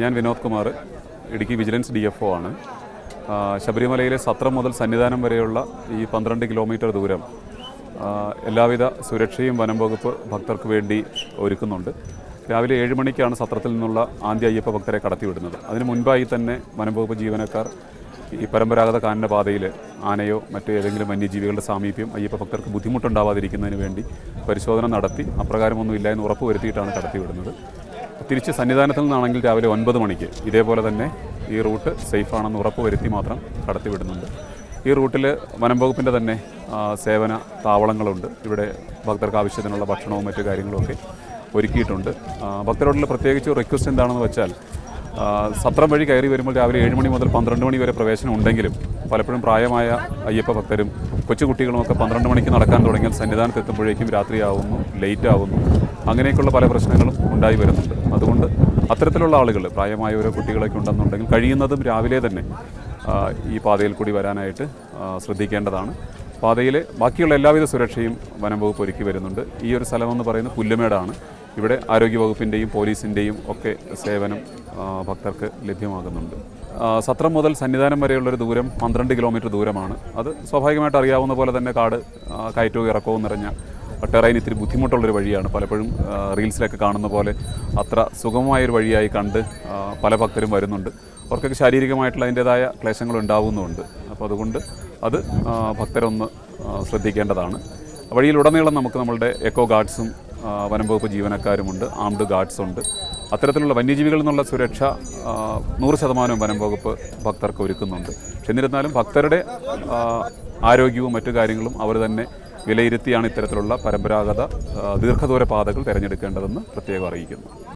ഞാൻ Vinod Kumar Idukki vigilance D F O ആണ്. ശബരിമലയിലെ സത്രം മുതൽ സന്നിധാനം വരെയുള്ള ഈ പന്ത്രണ്ട് കിലോമീറ്റർ ദൂരം എല്ലാവിധ സുരക്ഷയും വനം വകുപ്പ് ഭക്തർക്ക് വേണ്ടി ഒരുക്കുന്നുണ്ട്. രാവിലെ ഏഴ് മണിക്കാണ് സത്രത്തിൽ നിന്നുള്ള ആദ്യ അയ്യപ്പ ഭക്തരെ കടത്തിവിടുന്നത്. അതിന് മുൻപായി തന്നെ വനം വകുപ്പ് ജീവനക്കാർ ഈ പരമ്പരാഗത കാനന പാതയിൽ ആനയോ മറ്റു ഏതെങ്കിലും വന്യജീവികളുടെ സാമീപ്യം അയ്യപ്പ ഭക്തർക്ക് ബുദ്ധിമുട്ടുണ്ടാവാതിരിക്കുന്നതിന് വേണ്ടി പരിശോധന നടത്തി അപ്രകാരമൊന്നും ഇല്ല എന്ന് ഉറപ്പുവരുത്തിയിട്ടാണ് കടത്തിവിടുന്നത്. തിരിച്ച് സന്നിധാനത്തിൽ നിന്നാണെങ്കിൽ രാവിലെ ഒൻപത് മണിക്ക്. ഇതേപോലെ തന്നെ ഈ റൂട്ട് സേഫ് ആണെന്ന് ഉറപ്പുവരുത്തി മാത്രം കടത്തിവിടുന്നുണ്ട്. ഈ റൂട്ടിൽ വനം വകുപ്പിന്റെ തന്നെ സേവന താവളങ്ങളുണ്ട്. ഇവിടെ ഭക്തർക്ക് ആവശ്യത്തിനുള്ള ഭക്ഷണവും മറ്റു കാര്യങ്ങളുമൊക്കെ ഒരുക്കിയിട്ടുണ്ട്. ഭക്തരോടുള്ള പ്രത്യേകിച്ച് റിക്വസ്റ്റ് എന്താണെന്ന് വെച്ചാൽ സത്രം വഴി കയറി വരുമ്പോൾ രാവിലെ ഏഴ് മണി മുതൽ പന്ത്രണ്ട് മണി വരെ പ്രവേശനം ഉണ്ടെങ്കിലും പലപ്പോഴും പ്രായമായ അയ്യപ്പ ഭക്തരും കൊച്ചുകുട്ടികളുമൊക്കെ പന്ത്രണ്ട് മണിക്ക് നടക്കാൻ തുടങ്ങിയാൽ സന്നിധാനത്ത് എത്തുമ്പോഴേക്കും രാത്രിയാവുന്നു ലേറ്റ് ആവുന്നു. അങ്ങനെയൊക്കെയുള്ള പല പ്രശ്നങ്ങളും ഉണ്ടായി വരുന്നുണ്ട്. അതുകൊണ്ട് അത്തരത്തിലുള്ള ആളുകൾ പ്രായമായ ഓരോ കുട്ടികളൊക്കെ ഉണ്ടെന്നുണ്ടെങ്കിൽ കഴിയുന്നതും രാവിലെ തന്നെ ഈ പാതയിൽ കൂടി വരാനായിട്ട് ശ്രദ്ധിക്കേണ്ടതാണ്. പാതയിലെ ബാക്കിയുള്ള എല്ലാവിധ സുരക്ഷയും വനം വകുപ്പ് ഒരുക്കി വരുന്നുണ്ട്. ഈ ഒരു സ്ഥലമെന്ന് പറയുന്നത് പുല്ലുമേടാണ്. ഇവിടെ ആരോഗ്യവകുപ്പിന്റെയും പോലീസിന്റെയും ഒക്കെ സേവനം ഭക്തർക്ക് ലഭ്യമാകുന്നുണ്ട്. സത്രം മുതൽ സന്നിധാനം വരെയുള്ളൊരു ദൂരം പന്ത്രണ്ട് കിലോമീറ്റർ ദൂരമാണ്. അത് സ്വാഭാവികമായിട്ട് അറിയാവുന്ന പോലെ തന്നെ കാട് കയറ്റവും ഇറക്കവും നിറഞ്ഞ ടെറൈൻ ഇത്തിരി ബുദ്ധിമുട്ടുള്ളൊരു വഴിയാണ്. പലപ്പോഴും റീൽസിലൊക്കെ കാണുന്ന പോലെ അത്ര സുഗമമായൊരു വഴിയായി കണ്ട് പല ഭക്തരും വരുന്നുണ്ട്. അവർക്കൊക്കെ ശാരീരികമായിട്ടുള്ള അതിന്റേതായ ക്ലേശങ്ങൾ ഉണ്ടാകുന്നുണ്ട് അപ്പോൾ അതുകൊണ്ട് അത് ഭക്തരൊന്ന് ശ്രദ്ധിക്കേണ്ടതാണ്. വഴിയിലുടനീളം നമുക്ക് നമ്മളുടെ എക്കോ ഗാർഡ്സും വനംവകുപ്പ് വനം വകുപ്പ് ജീവനക്കാരുമുണ്ട്. ആംഡ് ഗാർഡ്സ് ഉണ്ട് അത്തരത്തിലുള്ള വന്യജീവികളിൽ നിന്നുള്ള സുരക്ഷ നൂറ് ശതമാനവും വനംവകുപ്പ് ഭക്തർക്ക് ഒരുക്കുന്നുണ്ട്. പക്ഷെ എന്നിരുന്നാലും ഭക്തരുടെ ആരോഗ്യവും മറ്റു കാര്യങ്ങളും അവർ തന്നെ വിലയിരുത്തിയാണ് ഇത്തരത്തിലുള്ള പരമ്പരാഗത ദീർഘദൂര പാതകൾ തിരഞ്ഞെടുക്കേണ്ടതെന്ന് പ്രത്യേകം അറിയിക്കുന്നു.